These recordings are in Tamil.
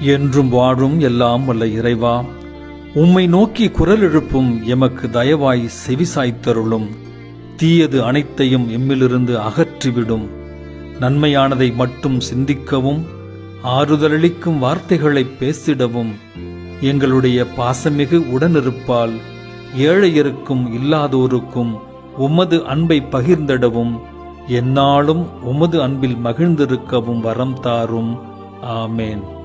என்றும் வாழும் எல்லாம் வல்ல இறைவா உம்மை நோக்கி குரல் எழுப்பும் எமக்கு தயவாய் செவிசாய்த்தருளும் தீயது அனைத்தையும் எம்மிலிருந்து அகற்றிவிடும். நன்மையானதை மட்டும் சிந்திக்கவும் ஆறுதலளிக்கும் வார்த்தைகளை பேசிடவும். எங்களுடைய பாசமிகு உடனிருப்பால் ஏழையருக்கும் இல்லாதோருக்கும் உமது அன்பை பகிர்ந்திடவும் எந்நாளும் உமது அன்பில் மகிழ்ந்திருக்கவும் வரம் தாரும். ஆமேன்.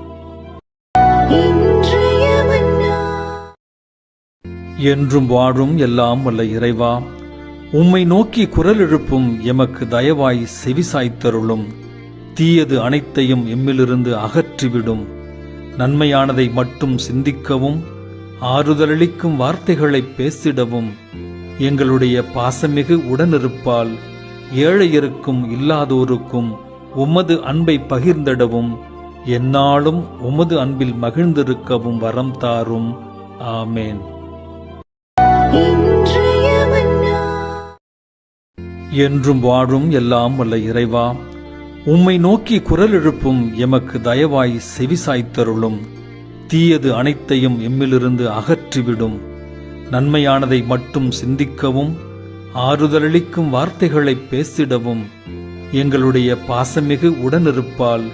என்றும் வாழும் எல்லாம் வல்ல இறைவா உம்மை நோக்கி குரல் எழுப்பும் எமக்கு தயவாய் செவிசாய்த்தருளும் தீயது அனைத்தையும் எம்மிலிருந்து அகற்றிவிடும். நன்மையானதை மட்டும் சிந்திக்கவும் ஆறுதலளிக்கும் வார்த்தைகளை பேசிடவும். எங்களுடைய பாசமிகு உடனிருப்பால் ஏழையருக்கும் இல்லாதோருக்கும் உமது அன்பை பகிர்ந்திடவும். எந்நாளும் உமது அன்பில் மகிழ்ந்திருக்கவும் வரம் தாரும். ஆமேன். என்றும் வாழும் எல்லாம் வல்ல இறைவா உம்மை நோக்கி குரல் எழுப்பும் எமக்கு தயவாய் செவிசாய்த்தருளும் தீயது அனைத்தையும் எம்மிலிருந்து அகற்றிவிடும். நன்மையானதை மட்டும் சிந்திக்கவும் ஆறுதலளிக்கும் வார்த்தைகளை பேசிடவும். எங்களுடைய பாசமிகு உடனிருப்பால்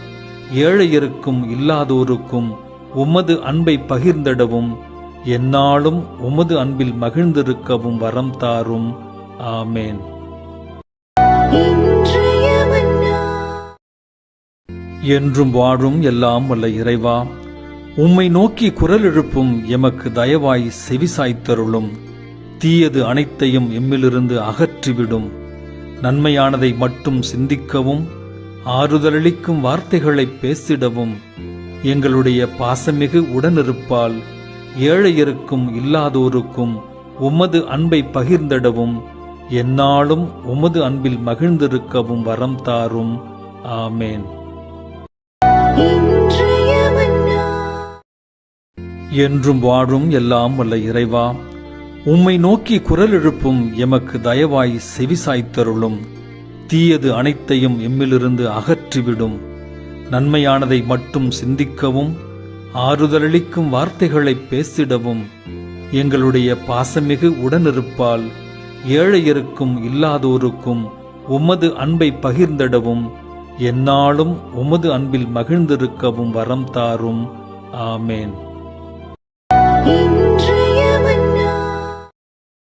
ஏழையருக்கும் இல்லாதோருக்கும் உமது அன்பை பகிர்ந்திடவும் எந்நாளும் உமது அன்பில் மகிழ்ந்திருக்கவும் வரம் தாரும். ஆமேன். என்றும் வாழும் எல்லாம் வல்ல இறைவா உம்மை நோக்கி குரல் எழுப்பும் எமக்கு தயவாய் செவிசாய்த்தருளும் தீயது அனைத்தையும் எம்மிலிருந்து அகற்றிவிடும். நன்மையானதை மட்டும் சிந்திக்கவும் ஆறுதலளிக்கும் வார்த்தைகளை பேசிடவும். எங்களுடைய பாசமிகு உடனிருப்பால் ஏழையருக்கும் இல்லாதோருக்கும் உமது அன்பை பகிர்ந்திடவும். எந்நாளும் உமது அன்பில் மகிழ்ந்திருக்கவும் வரம் தாரும். ஆமேன். என்றும் வாழும் எல்லாம் வல்ல இறைவா உம்மை நோக்கி குரல் எழுப்பும் எமக்கு தயவாய் செவிசாய்த்தருளும் தீயது அனைத்தையும் எம்மிலிருந்து அகற்றிவிடும். நன்மையானதை மட்டும் சிந்திக்கவும் ஆறுதலளிக்கும் வார்த்தைகளை பேசிடவும். எங்களுடைய பாசமிகு உடனிருப்பால் ஏழையருக்கும் இல்லாதோருக்கும் உமது அன்பை பகிர்ந்திடவும் எந்நாளும் உமது அன்பில் மகிழ்ந்திருக்கவும் வரம் தாரும். ஆமேன்.